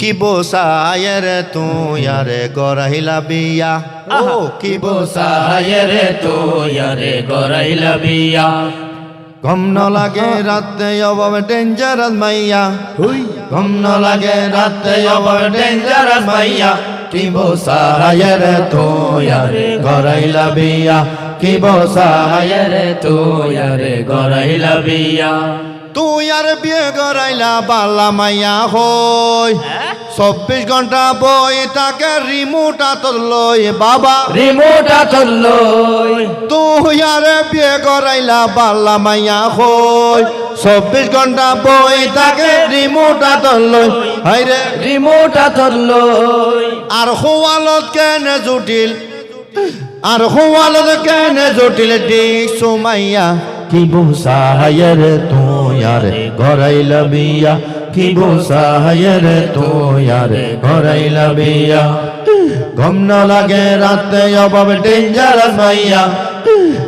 কি বোসায়ের তুই আরে গরাইলা বিয়া? ও কি বোসায়ের সায়ের তো ইয়ারে গরাইলা বিয়া? গম ন লাগে রাতে অবাব ডেঞ্জারাস মাইয়া। গম ন লাগে রাতে অবাব ডেঞ্জারাস মাইয়া। কি বোসায়ের তুই আরে গরাইলা বিয়া? কি বোসায়ের সায়ের তো ইয়ারে গরাইলা বিয়া? তুই আর বিয়ে গরাইলা বালা মাইয়া হই। চব্বিশ ঘণ্টা বই তাকে রিমোটা লই বাবা। রিমোটা চলল তুই আর বিয়ে গরাইলা বালা মাইয়া হই। চব্বিশ ঘণ্টা বই তাকে রিমোটা তোর লই হাই রে। রিমোটা চলল আর হোয়ালত কেনে জুটিল? আর হোয়ালত কেনে জুটিল ডিক সুমাইয়া? কি বুসাহায়ের তুই? আর গরাইলা বিয়া, কি বুসাহায়ের তুই আর গরাইলা বিয়া। ঘম ন লাগে রাতে, অভাব ডেঞ্জারাস মাইয়া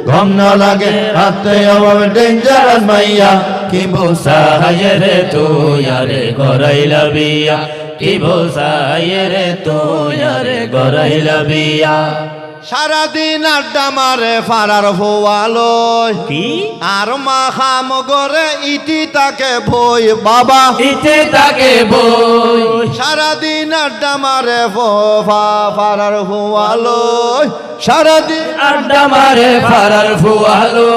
ঘম ন লাগে রাতে, অভাব ডেঞ্জারাস মাইয়া কি বুসাহায়ের তো ইয়ারে গরাইলা বিয়া। কি ভোসায়ের তো ইয়ারে গরাইলা বিয়া। সারাদিন আড্ডা মারে ফারার ফোয়ালয় কি? আর মা খাম গরে ইতি তাকে ভই বাবা। ইটি তাকে বই সারাদিন আড্ডা মারে ফা ফারার ফোয়ালয় সারাদিন আড্ডা মারে ফারার ফুয়ালো।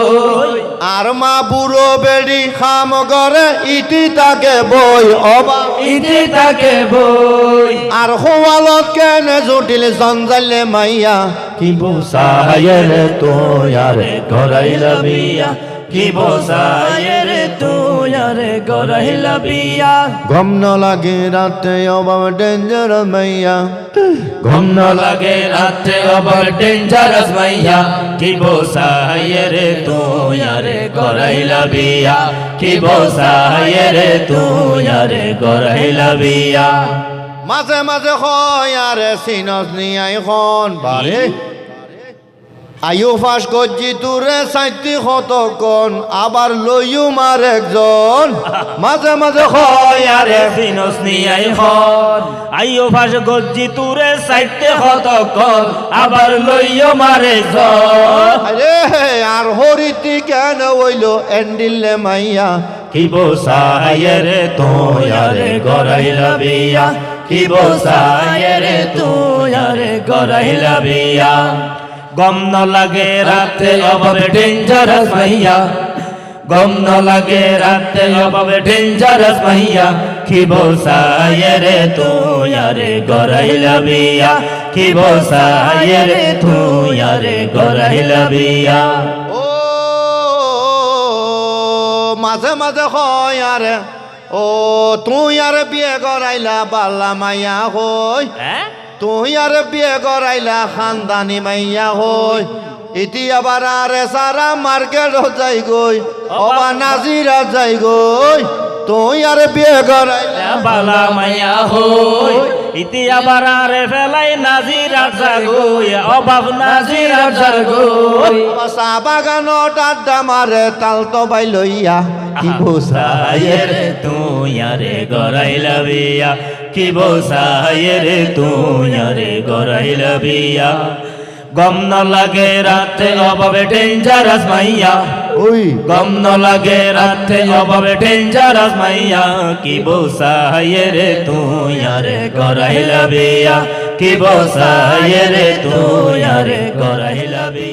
আর মা বুড়ো বেড়ি খাম গরে ইতি তাকে বই অবা। ইতে তাকে বই। আর হোয়ালত কেনে জটিল জঞ্জালে মাইয়া? কি বুসায়ের তো আর বিয়া কি তো ইয়ারে গরাইলা বিয়া। গম ন লাগে রাতে অবাব ডেঞ্জার মাইয়া। ঘুম ন লাগে রাতে আবার ডেঞ্জারাস মাইয়া। কি ভোসায়ের তো ইয়ারে গরাইলা বিয়া? কি ভোসায়ের তো ইয়ারে গরাইলা বিয়া? মাঝে মাঝে হয় আরে সিনস নিয়াই খন বারে। আয়ু ফাঁস গজ্জি তুরে সাইতি কতক্ষণ আবার লইও মার একজন। মাঝে মাঝে হয় আরে সিনস নিয়াই হন। আইও ফাস গজ্জি তুরে সাইতে কতক্ষণ আবার লইও মারে জন আরে আর হরিতি কেন হইল? এন্ডিলে মাইয়া। কি বসায়ের তো ইয়ারে গরাইলা বিয়া? কি বসায়ের তো ইয়ারে গরাইলা বিয়া? গম ন লাগে রাতে অভাবে ডেঞ্জারাস মাইয়া গম ন লাগে রাতে অভাবে ডেঞ্জারাস মাইয়া কি বসায়ের তো ইয়ারে গরাইলা বিয়া। কি বসায়ের তো ইয়ারে গরাইলা বিয়া। ও মাঝে মাঝে হয় আরে ও তুই আর বিয়ে করাইলা বাল্লা মাইয়া হই। হ্যাঁ? তুই আর বিয়ে করাইলা খানদানি মাইয়া হই। ইতি আবার আরে সারা মার্কেট যাই গই অবা নাজিরা যাই গই। তুই আর বিয়ে করাইলা বালা মাইয়া হই। ইতি আবার আরে ফেলাই নাজিরা জাগই অভাব নাজিরা জাগই চা বাগানত আড্ডা মারে তাল তো বাই লইয়া কি সায়ের তুই আরে গরাইলা বিয়া। কি বসায়ের তুই আরে গরাইলা বিয়া গম ন লাগে রাতে অভাবে ডেঞ্জারাস মাইয়া। ওই। গম ন লাগে রাতে অভাবে ডেঞ্জারাস মাইয়া। কি বসায়ের তুই আরে গরাইলা বিয়া কি বসায়ের তুই আরে গরাইলা বিয়া